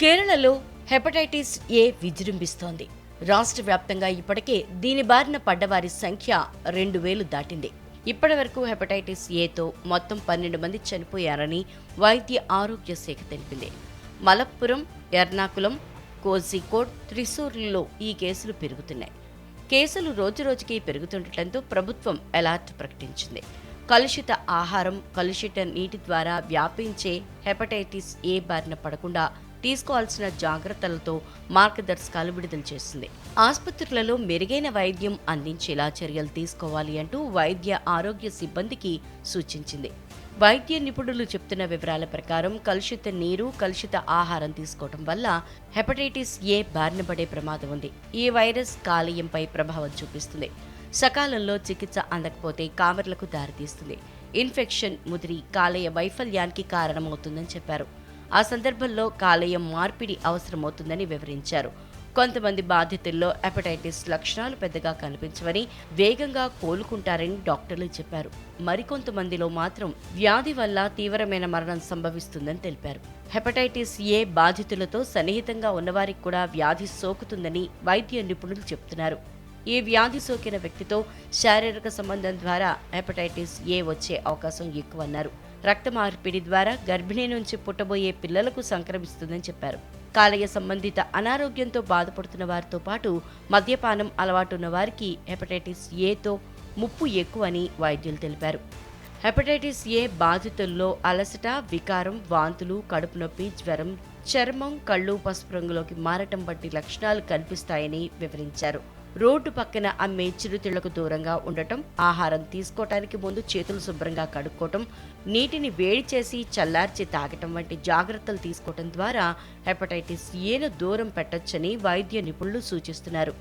కేరళలో hepatitis A విజృంభిస్తోంది. రాష్ట్ర వ్యాప్తంగా ఇప్పటికే దీని బారిన పడ్డవారి సంఖ్య రెండు వేలు దాటింది. ఇప్పటి వరకు హెపటైటిస్ ఏతో మొత్తం పన్నెండు మంది చనిపోయారని వైద్య ఆరోగ్య శాఖ తెలిపింది. మలప్పురం ఎర్నాకులం కోజికోడ్ త్రిశూర్లలో ఈ కేసులు పెరుగుతున్నాయి. కేసులు రోజురోజుకి పెరుగుతుండటంతో ప్రభుత్వం అలర్ట్ ప్రకటించింది. కలుషిత ఆహారం కలుషిత నీటి ద్వారా వ్యాపించే హెపటైటిస్ ఏ బారిన పడకుండా తీసుకోవాల్సిన జాగ్రత్తలతో మార్గదర్శకాలు విడుదల చేసింది ఆసుపత్రులలో మెరుగైన వైద్యం అందించేలా చర్యలు తీసుకోవాలి అంటూ వైద్య ఆరోగ్య సిబ్బందికి సూచించింది. వైద్య నిపుణులు చెప్తున్న వివరాల ప్రకారం కలుషిత నీరు కలుషిత ఆహారం తీసుకోవడం వల్ల హెపటైటిస్ ఏ బారిన పడే ప్రమాదం ఉంది. ఈ వైరస్ కాలేయంపై ప్రభావం చూపిస్తుంది. సకాలంలో చికిత్స అందకపోతే కామెర్లకు దారితీస్తుంది. ఇన్ఫెక్షన్ ముదిరి కాలేయ వైఫల్యానికి కారణమవుతుందని చెప్పారు. ఆ సందర్భంలో కాలేయం మార్పిడి అవసరమవుతుందని వివరించారు. కొంతమంది బాధితుల్లో హెపటైటిస్ లక్షణాలు పెద్దగా కనిపించవని వేగంగా కోలుకుంటారని డాక్టర్లు చెప్పారు. మరికొంతమందిలో మాత్రం వ్యాధి వల్ల తీవ్రమైన మరణం సంభవిస్తుందని తెలిపారు. హెపటైటిస్ ఏ బాధితులతో సన్నిహితంగా ఉన్నవారికి కూడా వ్యాధి సోకుతుందని వైద్య నిపుణులు చెబుతున్నారు. ఈ వ్యాధి సోకిన వ్యక్తితో శారీరక సంబంధం ద్వారా హెపటైటిస్ ఏ వచ్చే అవకాశం ఎక్కువన్నారు. రక్త మార్పిడి ద్వారా గర్భిణీ నుంచి పుట్టబోయే పిల్లలకు సంక్రమిస్తుందని చెప్పారు. కాలేయ సంబంధిత అనారోగ్యంతో బాధపడుతున్న వారితో పాటు మద్యపానం అలవాటున్న వారికి హెపటైటిస్ ఏతో ముప్పు ఎక్కువని వైద్యులు తెలిపారు. హెపటైటిస్ ఏ బాధితుల్లో అలసట వికారం వాంతులు కడుపు నొప్పి జ్వరం చర్మం కళ్ళు పసుపు రంగులోకి మారటం వంటి లక్షణాలు కనిపిస్తాయని వివరించారు. రోడ్డు పక్కన అమ్మే చిరుతిళ్ళకు దూరంగా ఉండటం ఆహారం తీసుకోవటానికి ముందు చేతులు శుభ్రంగా కడుక్కోవటం నీటిని వేడి చేసి చల్లార్చి తాగటం వంటి జాగ్రత్తలు తీసుకోవటం ద్వారా హెపటైటిస్ ఏను దూరం పెట్టొచ్చని వైద్య నిపుణులు సూచిస్తున్నారు.